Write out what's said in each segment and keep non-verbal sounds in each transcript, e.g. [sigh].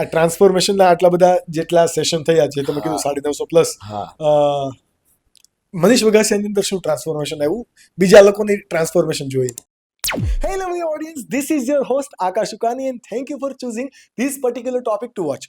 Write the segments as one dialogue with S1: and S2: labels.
S1: આ ટ્રાન્સફોર્મેશનના આટલા બધા જેટલા સેશન થયા છે તમે કીધું. સાડી નવસો પ્લસ મનીષ વગાસિયાની અંદર શું ટ્રાન્સફોર્મેશન આવ્યું? બીજા લોકોની ટ્રાન્સફોર્મેશન જોઈએ hello audience this is your host Akash Ukani and thank you for choosing this particular topic to watch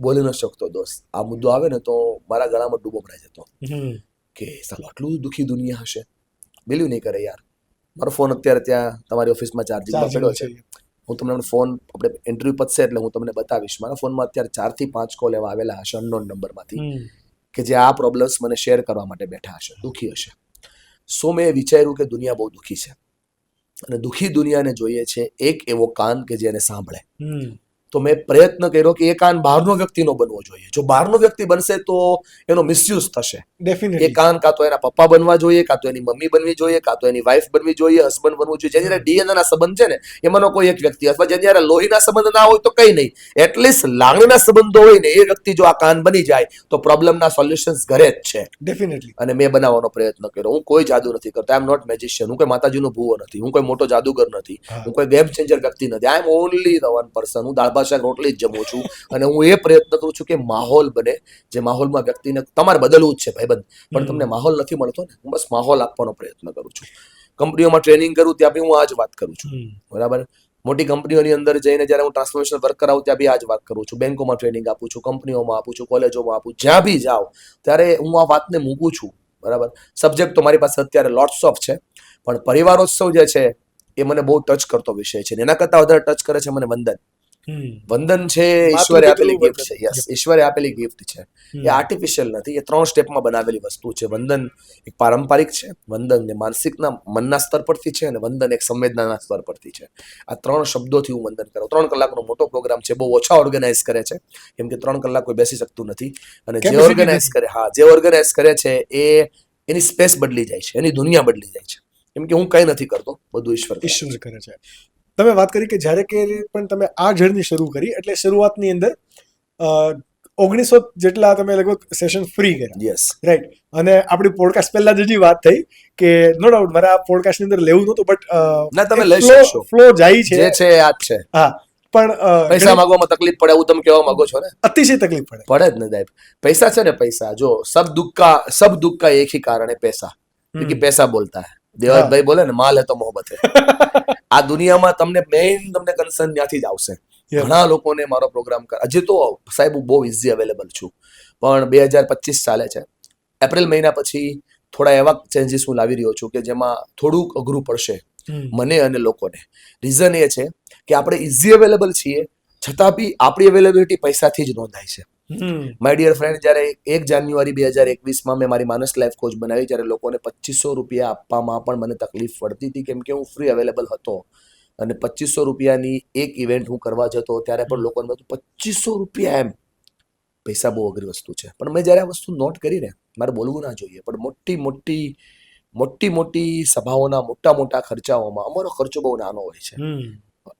S2: બોલી ન શકતો દોસ્ત. આ મુદ્દો આવે ને તો મારા ગળામાં ડૂબો પડાઈ જતો. કે સાલું આટલું દુઃખી દુનિયા હશે? બિલીવ નહીં કરે યાર. મારો ફોન અત્યારે ત્યાં તમારી ઓફિસમાં ચાર્જિંગમાં પડ્યો છે. હું તમને ફોન આપણે ઇન્ટરવ્યુ પતશે એટલે હું તમને બતાવીશ. મારા ફોનમાં અત્યારે ચારથી પાંચ કોલ એવા આવેલા હશે અનનોન નંબરમાંથી કે જે આ પ્રોબ્લેમ્સ મને શેર કરવા માટે બેઠા હશે. દુઃખી હશે. સો મેં વિચાર્યું કે દુનિયા બહુ દુઃખી છે. અને દુઃખી દુનિયાને જોઈએ છે એક એવો કાન કે જે એને સાંભળે તો મેં પ્રયત્ન કર્યો કે એ કાન બહારનો વ્યક્તિ નો બનવો જોઈએ. જો બહારનો વ્યક્તિ બનશે તો એનો મિસયુઝ થશે. એ કાન કાં તો એના પપ્પા બનવા જોઈએ કાં તો એની મમ્મી બનવી જોઈએ કાં તો એની વાઈફ બનવી જોઈએ હસબન્ડ બનવું જોઈએ. જેની ડીએનએ ના સંબંધ છે ને એમાંનો કોઈ એક વ્યક્તિ અથવા જેની લોહીના સંબંધ ના હોય તો કઈ નહીં. એટલીસ્ટ લાગણીના સંબંધો હોય ને એ વ્યક્તિ જો આ કાન બની જાય તો પ્રોબ્લેમના સોલ્યુશન્સ ઘરે જ છે.
S1: ડેફિનેટલી
S2: અને મેં બનાવવાનો પ્રયત્ન કર્યો. હું કોઈ જાદુ નથી કરતો. આઈ એમ નોટ મેજિશિયન હું કોઈ માતાજીનો ભૂવો નથી. હું કોઈ મોટો જાદુગર નથી.
S1: હું.
S2: કોઈ ગેમ ચેન્જર વ્યક્તિ નથી. I am only the one person હું દાળ શાક રોટલી જ જમું છું. અને હું એ પ્રયત્ન કરું છું કે માહોલ બને જે માહોલમાં વ્યક્તિને તમારે બદલવું જ છે ભાઈબંધ. પણ તમને માહોલ નથી મળતો ને હું બસ માહોલ આપવાનો પ્રયત્ન કરું છું. કંપનીઓમાં ટ્રેનિંગ કરું ત્યાં બી હું આ જ વાત કરું છું. બરાબર? મોટી કંપનીઓની અંદર જઈને જ્યારે હું ટ્રાન્સફોર્મેશન વર્ક કરાવું ત્યાં બી આ જ વાત કરું છું. બેંકોમાં ટ્રેનિંગ આપું છું કંપનીઓમાં આપું છું કોલેજોમાં આપું જ્યાં બી જાઉં ત્યારે હું આ વાતને મૂકું છું. બરાબર? સબ્જેક્ટ તો મારી પાસે અત્યારે લોટ્સ ઓફ છે પણ પરિવારોત્સવ જે છે એ મને બહુ ટચ કરતો વિષય છે. એના કરતાં વધારે ટચ કરે છે મને વંદન. વંદન છે ઈશ્વરે આપેલી ગિફ્ટ છે. યસ ઈશ્વરે આપેલી ગિફ્ટ છે. એ આર્ટિફિશિયલ નથી એ ત્રણ સ્ટેપમાં બનાવેલી વસ્તુ છે. વંદન એક પારંપરિક છે. વંદન એ માનસિકના મનના સ્તર પરથી છે અને વંદન એક સંવેદનાના સ્તર પરથી છે. આ ત્રણ શબ્દોથી હું વંદન કરું. ત્રણ કલાકનો મોટો પ્રોગ્રામ છે બહુ ઓછા ઓર્ગેનાઇઝ કરે છે. કેમ કે ત્રણ કલાક કોઈ બેસી શકતું નથી. અને જે ઓર્ગેનાઇઝ કરે હા જે ઓર્ગેનાઇઝ કરે છે એ એની સ્પેસ બદલી જાય છે. એની દુનિયા બદલી જાય છે. કેમ કે હું કઈ નથી કરતો બધું ઈશ્વર
S1: ઈશ્વર કરે છે. તમે વાત કરી કે જ્યારે કે પણ તમે આ જર્ની શરૂ કરી એટલે શરૂઆતની અંદર ઓગણીસો જેટલા તમે લગભગ સેશન ફ્રી કર્યા.
S2: યસ
S1: રાઈટ અને આપણી પોડકાસ્ટ પહેલા જેટલી વાત થઈ કે નો ડાઉટ મારે આ પોડકાસ્ટની અંદર લેવું નહોતું બટ
S2: ના તમે લઈ શકો
S1: ફ્લો જાય છે.
S2: જે છે યાદ છે.
S1: હા. પણ
S2: પૈસા માંગવામાં તકલીફ પડે એવું તમે કહેવા માંગો છો ને?
S1: અતિશય તકલીફ પડે.
S2: પડે જ ને સાહેબ. પૈસા છે ને પૈસા. જો સબ દુઃખ કા સબ દુઃખ કા એક હી કારણ પૈસા. કે પૈસા બોલતા હે. દેવાભાઈ બોલે ને માલ હે તો મોહબત હે. [laughs] આ દુનિયામાં તમને મેઇન તમને કન્સર્ન ત્યાંથી જ આવશે. ઘણા લોકોને મારો પ્રોગ્રામ કર હજી તો સાહેબ હું બહુ ઇઝી અવેલેબલ છું. પણ બે હજાર પચીસ ચાલે છે. એપ્રિલ મહિના પછી થોડા એવા ચેન્જીસ હું લાવી રહ્યો છું કે જેમાં થોડુંક અઘરું પડશે મને અને લોકોને. રીઝન એ છે કે આપણે ઇઝી અવેલેબલ છીએ છતાં બી આપણી અવેલેબિલિટી પૈસાથી જ નોંધાય છે. માય ડિયર ફ્રેન્ડ જ્યારે એક જાન્યુઆરી બે હજાર એકવીસમાં મેં મારી માનસ લાઈફ કોચ બનાવી જ્યારે લોકોને પચીસો રૂપિયા આપવામાં પણ મને તકલીફ પડતી હતી કેમ કે હું ફ્રી અવેલેબલ હતો. અને પચીસો રૂપિયાની એક ઇવેન્ટ હું કરવા જતો ત્યારે પણ લોકોને બધું પચીસો રૂપિયા એમ. પૈસા બહુ અઘરી વસ્તુ છે. પણ મેં જ્યારે આ વસ્તુ નોટ કરી ને મારે બોલવું ના જોઈએ. પણ મોટી મોટી મોટી મોટી સભાઓના મોટા મોટા ખર્ચાઓમાં અમારો ખર્ચો બહુ નાનો હોય છે.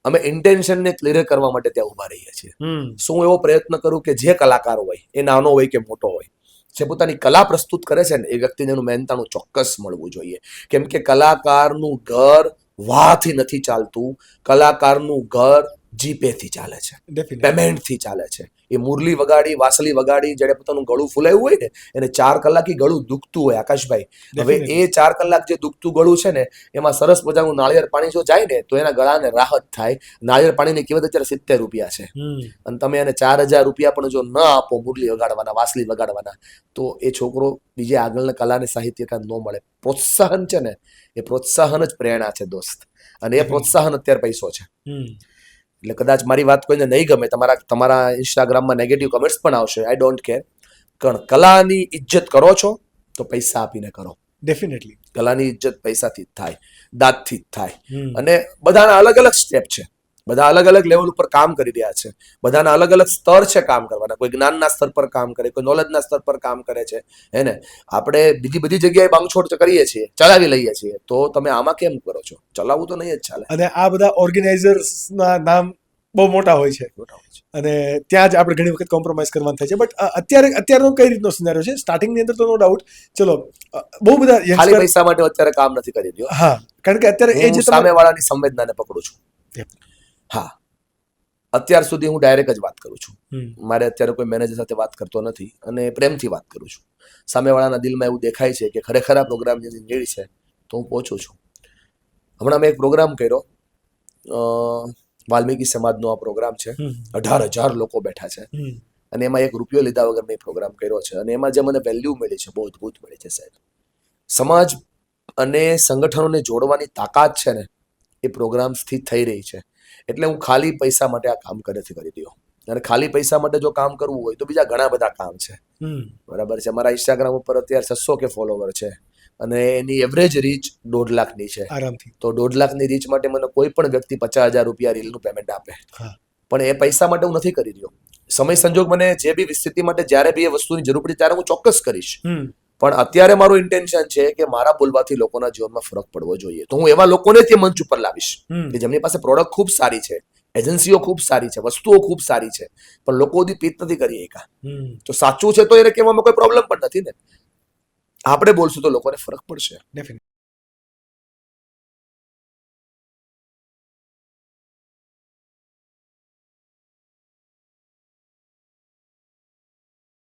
S2: અમે ઇન્ટેન્શનને ક્લિયર કરવા માટે ત્યાં ઊભા રહીએ છીએ. શું એવો પ્રયત્ન કરું કે જે કલાકાર હોય એ નાનો હોય કે મોટો હોય જે પોતાની કલા પ્રસ્તુત કરે છે ને એ વ્યક્તિને એનું મહેનતાણું ચોક્કસ મળવું જોઈએ. કેમ કે કલાકારનું ઘર વાહથી નથી ચાલતું. કલાકારનું ઘર જીપેથી ચાલે છે. પેમેન્ટથી ચાલે છે. એ મુરલી વગાડી વાસલી વગાડી જેને પોતાનું ગળું ફૂલાયું હોય ને એને ચાર કલાક ગળું દુખતું હોય આકાશભાઈ. હવે એ ચાર કલાક જે દુખતું ગળું છે ને એમાં સરસ મજાનું નાળિયેર પાણી જો જાય ને તો એના ગળાને રાહત થાય. નાળિયેર પાણીની કિંમત અત્યારે સિત્તેર રૂપિયા છે. અને તમે એને ચાર હજાર રૂપિયા પણ જો ન આપો મુરલી વગાડવાના વાસલી વગાડવાના તો એ છોકરો બીજે આગળના કલા અને સાહિત્યકાર ન મળે. પ્રોત્સાહન છે ને એ પ્રોત્સાહન જ પ્રેરણા છે દોસ્ત. અને એ પ્રોત્સાહન અત્યારે પૈસો છે. એટલે કદાચ મારી વાત કોઈને નહીં ગમે તમારા તમારા ઇન્સ્ટાગ્રામમાં નેગેટિવ કમેન્ટ્સ પણ આવશે આઈ ડોન્ટ કેર પણ કલાની ઇજ્જત કરો છો તો પૈસા આપીને કરો.
S1: ડેફિનેટલી
S2: કલાની ઇજ્જત પૈસાથી જ થાય દાંતથી જ થાય. અને બધાના અલગ અલગ સ્ટેપ છે. બધા અલગ અલગ લેવલ ઉપર કામ કરી રહ્યા છે. બધાના અલગ અલગ સ્તર છે કામ કરવાના. કોઈ જ્ઞાનના સ્તર પર કામ કરે કોઈ નોલેજના સ્તર પર કામ કરે છે. હે ને? આપણે બીજી બધી જગ્યાએ બાંગછોડ કરીએ છીએ ચલાવી લઈએ છીએ. તો તમે આમાં કેમ કરો છો? ચલાવવું તો નહીં જ ચાલે.
S1: અને આ બધા ઓર્ગેનાઇઝર્સના નામ બહુ મોટા હોય છે. અને ત્યાં જ આપણે ઘણી વખત કોમ્પ્રોમાઇઝ કરવાનું થાય છે. બટ અત્યારે અત્યારનો કઈ રીતનો સિનારીઓ છે? સ્ટાર્ટિંગની અંદર તો નો ડાઉટ ચલો બહુ બધા
S2: ખાલી પૈસા માટે અત્યારે કામ નથી કરી રહ્યો.
S1: હા કારણ કે અત્યારે એ જે તમે
S2: સામેવાળાની સંવેદનાને પકડું છું. હા. અત્યાર સુધી હું ડાયરેક્ટ જ વાત કરું છું. મારે અત્યારે કોઈ મેનેજર સાથે વાત કરતો નથી અને પ્રેમથી વાત કરું છું. સામેવાળાના દિલમાં એવું દેખાય છે કે ખરેખર આ પ્રોગ્રામ જે નીડ છે તો હું પહોંચું છું. હમણાં મેં એક પ્રોગ્રામ કર્યો. અ, વાલ્મીકી સમાજનો આ પ્રોગ્રામ છે. અઢાર હજાર લોકો બેઠા છે. અને એમાં એક રૂપિયો લીધા વગર મેં પ્રોગ્રામ કર્યો છે. અને એમાં જે મને વેલ્યુ મળી છે બહુ અદભુત મળી છે સાહેબ. સમાજ અને સંગઠનોને જોડવાની તાકાત છે ને એ પ્રોગ્રામ્સથી થઈ રહી છે. એટલે હું ખાલી પૈસા માટે આ કામ નથી કરી દઉં અને ખાલી પૈસા માટે જો કામ કરવું હોય તો બીજા ઘણા બધા કામ છે. બરાબર છે. મારા ઇન્સ્ટાગ્રામ ઉપર અત્યારે છસો કે ફોલોવર છે. અને એની એવરેજ રીચ દોઢ લાખની છે.
S1: આરામથી.
S2: તો દોઢ લાખની રીચ માટે મને કોઈ પણ વ્યક્તિ પચાસ હજાર રૂપિયા રીલનું પેમેન્ટ આપે. પણ એ પૈસા માટે હું નથી કરી રહ્યો. સમય સંજોગ મને જે બી સ્થિતિ માટે જ્યારે બી એ વસ્તુની જરૂર પડી ત્યારે હું ચોક્કસ કરીશ. પણ અત્યારે મારું ઇન્ટેન્શન છે કે મારા બોલવાથી લોકોના જીવનમાં ફરક પડવો જોઈએ. તો હું એવા લોકોને તે મંચ ઉપર લાવીશ કે જેમની પાસે પ્રોડક્ટ ખૂબ સારી છે એજન્સીઓ ખૂબ સારી છે વસ્તુઓ ખૂબ સારી છે પણ લોકો સુધી પીત નથી કરી એકા તો સાચું છે તો એને કહેવામાં કોઈ પ્રોબ્લેમ પણ નથી ને. આપણે બોલશું તો લોકોને ફરક પડશે.